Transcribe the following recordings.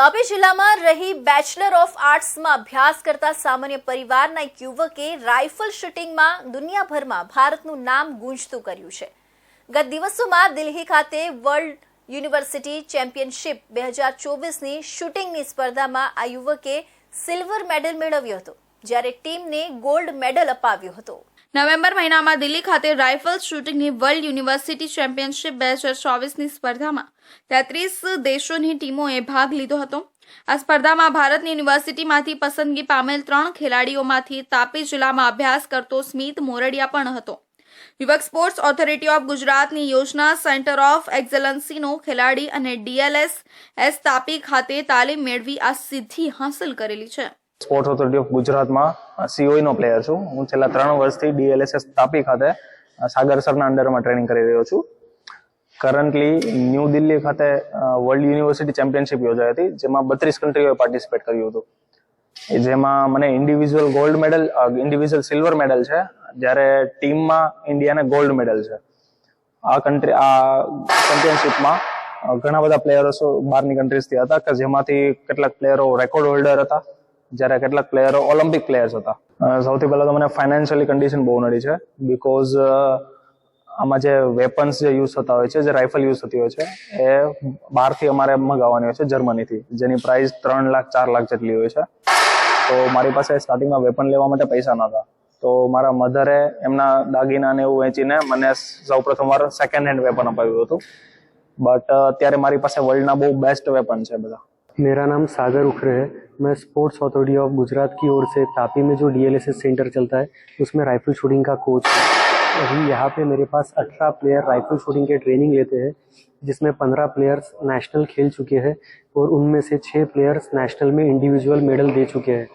તાપી જિલ્લામાં રહી bachelor of આર્ટ્સમાં અભ્યાસ કરતા સામાન્ય પરિવારના એક યુવકે રાઇફલ શૂટિંગમાં દુનિયાભરમાં ભારતનું નામ ગુંજતું કર્યું છે. ગત દિવસોમાં દિલ્હી ખાતે વર્લ્ડ યુનિવર્સિટી ચેમ્પિયનશિપ બે હજાર ચોવીસની શૂટિંગની સ્પર્ધામાં આ યુવકે સિલ્વર મેડલ મેળવ્યો હતો, જ્યારે ટીમને ગોલ્ડ મેડલ અપાવ્યો હતો. નવેમ્બર મહિનામાં દિલ્હી ખાતે રાઇફલ શૂટિંગની વર્લ્ડ યુનિવર્સિટી ચેમ્પિયનશિપ બે હજાર ચોવીસની સ્પર્ધામાં તેત્રીસ દેશોની ટીમોએ ભાગ લીધો હતો. આ સ્પર્ધામાં ભારતની યુનિવર્સિટીમાંથી પસંદગી પામેલ ત્રણ ખેલાડીઓમાંથી તાપી જિલ્લામાં અભ્યાસ કરતો સ્મિત મોરડિયા પણ હતો. યુવક સ્પોર્ટ્સ ઓથોરિટી ઓફ ગુજરાતની યોજના સેન્ટર ઓફ એક્સલન્સીનો ખેલાડી અને ડીએલએસ એસ તાપી ખાતે તાલીમ મેળવી આ સિદ્ધિ હાંસલ કરેલી છે. સ્પોર્ટ્સ ઓથોરિટી ઓફ ગુજરાતમાં સીઓઈ નો પ્લેયર છું. હું છેલ્લા ત્રણ વર્ષથી ડીએલએસએસ તાપી ખાતે સાગર સરના અંડરમાં ટ્રેનિંગ કરી રહ્યો છું. કરન્ટલી ન્યૂ દિલ્હી ખાતે વર્લ્ડ યુનિવર્સિટી ચેમ્પિયનશિપ યોજાઈ હતી, જેમાં બત્રીસ કન્ટ્રીઓએ પાર્ટિસિપેટ કર્યું હતું. જેમાં મને individual gold medal individual silver medal છે, જ્યારે ટીમમાં ઇન્ડિયાને ગોલ્ડ મેડલ છે. આ કન્ટ્રી આ ચેમ્પિયનશિપમાં ઘણા બધા પ્લેયરો બહારની કન્ટ્રીઝથી હતા, કે જેમાંથી કેટલાક પ્લેયરો રેકોર્ડ હોલ્ડર હતા. જ્યારે કેટલાક પ્લેયરો ઓલિમ્પિક પ્લેયર્સ હતા. સૌથી પહેલા તો મને ફાઇનાન્શિયલી કન્ડિશન બહુ નડી છે બિકોઝ આમાં જે વેપન્સ જે યુઝ થતા હોય છે, જે રાઇફલ યુઝ થતી હોય છે, એ બહારથી અમારે મગાવવાની હોય છે, જર્મનીથી, જેની પ્રાઇસ ત્રણ લાખ, ચાર લાખ જેટલી હોય છે. તો મારી પાસે સ્ટાર્ટિંગમાં વેપન લેવા માટે પૈસા નહોતા. તો મારા મધરે એમના દાગીના ને એવું વેચીને મને સૌ પ્રથમ વાર સેકન્ડ હેન્ડ વેપન અપાવ્યું હતું. બટ અત્યારે મારી પાસે વર્લ્ડના બહુ બેસ્ટ વેપન છે બધા. मेरा नाम सागर उखरे है। मैं स्पोर्ट्स अथॉरिटी ऑफ़ गुजरात की ओर से तापी में जो डीएलएसएस सेंटर चलता है, उसमें राइफल शूटिंग का कोच है। अभी यहाँ पे मेरे पास अठारह प्लेयर राइफल शूटिंग के ट्रेनिंग लेते हैं, जिसमें पंद्रह प्लेयर्स नेशनल खेल चुके हैं और उनमें से छः प्लेयर्स नेशनल में इंडिविजुअल मेडल दे चुके हैं।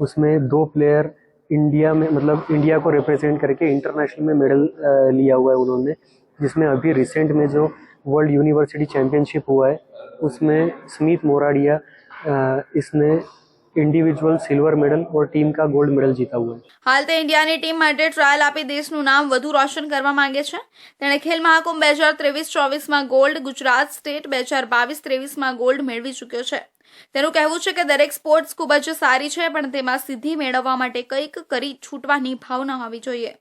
उसमें दो प्लेयर इंडिया में मतलब इंडिया को रिप्रेजेंट करके इंटरनेशनल में मेडल लिया हुआ है उन्होंने, जिसमें अभी रिसेंट में जो वर्ल्ड यूनिवर्सिटी चैम्पियनशिप हुआ है उसमें स्मित मोराडिया अ, इसने इंडिविजुअल सिल्वर मेडल और टीम का गोल्ड मेडल जीता हुआ है હાલ તે ઇન્ડિયાની ટીમ માટે ટ્રાયલ આપી દેશનું નામ વધુ રોશન કરવા માંગે છે તેણે ખેલ મહાકુંભ બે હજાર ત્રેવીસ ચોવીસમાં ગોલ્ડ ગુજરાત સ્ટેટ બે હજાર બાવીસ ત્રેવીસમાં ગોલ્ડ મેળવી ચૂક્યો છે તેનું કહેવું છે કે દરેક સ્પોર્ટ્સ ખૂબ જ સારી છે પણ તેમાં સિદ્ધિ મેળવવા માટે કંઈક કરી છૂટવાની ભાવના હોવી જોઈએ